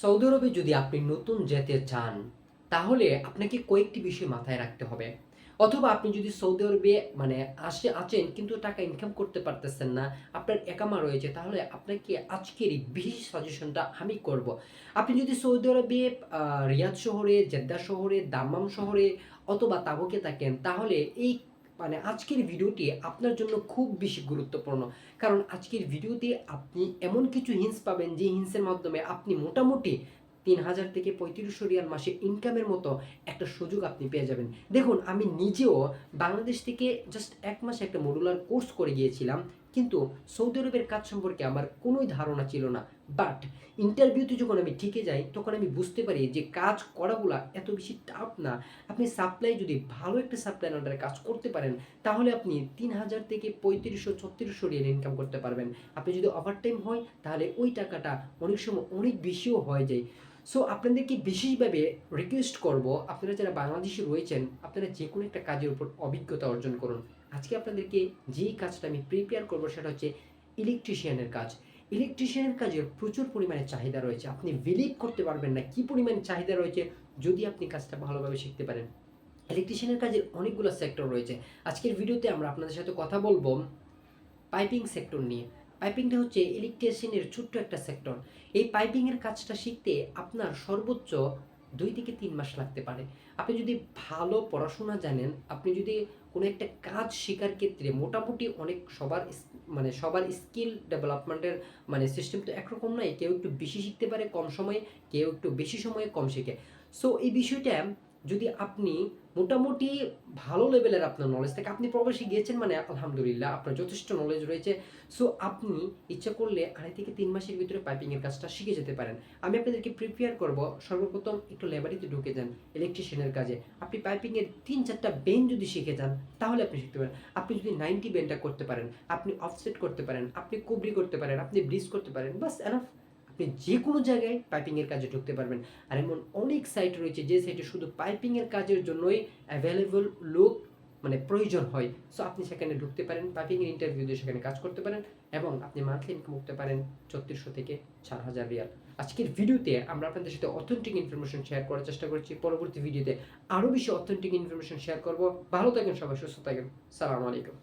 Saudi আরবে যদি আপনি নতুন যেতে চান, তাহলে আপনাকে কয়েকটি বিষয় মাথায় রাখতে হবে। অথবা আপনি যদি সৌদি আরবে মানে আসে, আছেন, কিন্তু টাকা ইনকাম করতে পারতেছেন না, আপনার একামা রয়েছে, তাহলে আপনাকে আজকের এই বিশেষ সাজেশনটা আমি করব। আপনি যদি সৌদি আরবে রিয়াদ শহরে, জেদ্দা শহরে, দাম্মাম শহরে অথবা তাবুকে থাকেন, তাহলে এই মানে আজকের ভিডিওটি আপনার জন্য খুব বেশি গুরুত্বপূর্ণ। কারণ আজকের ভিডিওতে আপনি এমন কিছু হিন্স পাবেন যে হিন্সের মাধ্যমে আপনি মোটামুটি তিন হাজার থেকে পঁয়ত্রিশশো রিয়াল মাসে ইনকামের মতো একটা সুযোগ আপনি পেয়ে যাবেন। দেখুন, আমি নিজেও বাংলাদেশ থেকে জাস্ট এক মাসে একটা মডুলার কোর্স করে গিয়েছিলাম, কিন্তু সৌদি আরবের কাজ সম্পর্কে আমার কোনোই ধারণা ছিল না। বাট ইন্টারভিউতে যখন আমি ঠিকে যাই, তখন আমি বুঝতে পারি যে কাজ করাগুলো এত বেশি টাফ না। আপনি সাপ্লাই যদি ভালো একটা সাপ্লাই আন্ডারে কাজ করতে পারেন, তাহলে আপনি তিন হাজার থেকে পঁয়ত্রিশশো, ছত্রিশশো রিয়াল ইনকাম করতে পারবেন। আপনি যদি ওভারটাইম হয়, তাহলে ওই টাকাটা অনেক সময় অনেক বেশিও হয়ে যায়। সো আপনাদেরকে বিশেষভাবে রিকোয়েস্ট করব, আপনারা যারা বাংলাদেশে রয়েছেন, আপনারা যে কোনো একটা কাজের উপর অভিজ্ঞতা অর্জন করুন। আজকে আপনাদেরকে যেই কাজটা আমি প্রিপেয়ার করব, সেটা হচ্ছে ইলেকট্রিশিয়ানের কাজ। ইলেকট্রিশিয়ানের কাজে প্রচুর পরিমাণে চাহিদা রয়েছে। আপনি বিলিভ করতে পারবেন না কি পরিমাণে চাহিদা রয়েছে যদি আপনি কাজটা ভালোভাবে শিখতে পারেন। ইলেকট্রিশিয়ানের কাজের অনেকগুলো সেক্টর রয়েছে। আজকের ভিডিওতে আমরা আপনাদের সাথে কথা বলব পাইপিং সেক্টর নিয়ে। পাইপিংটা হচ্ছে ইলেকট্রিশিয়ানের ছোট্ট একটা সেক্টর এই পাইপিংয়ের কাজটা শিখতে আপনার সর্বোচ্চ দুই থেকে তিন মাস লাগতে পারে। আপনি যদি ভালো পড়াশোনা জানেন, আপনি যদি কোনো একটা কাজ শেখার ক্ষেত্রে মোটামুটি অনেক সবার মানে সবার স্কিল ডেভেলপমেন্টের মানে সিস্টেম তো একরকম নয়, কেউ একটু বেশি শিখতে পারে কম সময়ে, কেউ একটু বেশি সময়ে কম শেখে। সো এই বিষয়টা যদি আপনি মোটামুটি ভালো লেভেলের আপনার নলেজ থাকে, আপনি প্রবাসী গিয়েছেন মানে আলহামদুলিল্লাহ আপনার যথেষ্ট নলেজ রয়েছে। সো আপনি ইচ্ছা করলে আড়াই থেকে তিন মাসের ভিতরে পাইপিংয়ের কাজটা শিখে যেতে পারেন। আমি আপনাদেরকে প্রিপেয়ার করব, সর্বপ্রথম একটু লেবারিতে ঢুকে যান ইলেকট্রিশিয়ানের কাজে। আপনি পাইপিংয়ের তিন চারটা বেন যদি শিখে যান, তাহলে আপনি শিখতে পারেন। আপনি যদি নাইনটি বেনটা করতে পারেন, আপনি অফসেট করতে পারেন, আপনি কুবরি করতে পারেন, আপনি ব্রিজ করতে পারেন, বাস এনাফ আপনি যে কোনো জায়গায় পাইপিংয়ের কাজে ঢুকতে পারবেন। আর এমন অনেক সাইট রয়েছে যে সাইটে শুধু পাইপিংয়ের কাজের জন্যই অ্যাভেলেবল লোক মানে প্রয়োজন হয়। সো আপনি সেখানে ঢুকতে পারেন পাইপিংয়ের ইন্টারভিউ দিয়ে সেখানে কাজ করতে পারেন এবং আপনি মান্থলি ইনকাম করতে পারেন ছত্রিশশো থেকে চার হাজার রিয়াল। আজকের ভিডিওতে আমরা আপনাদের সাথে অথেন্টিক ইনফরমেশন শেয়ার করার চেষ্টা করছি। পরবর্তী ভিডিওতে আরও বেশি অথেন্টিক ইনফরমেশন শেয়ার করব। ভালো থাকেন সবাই, সুস্থ থাকেন। সালাম আলাইকুম।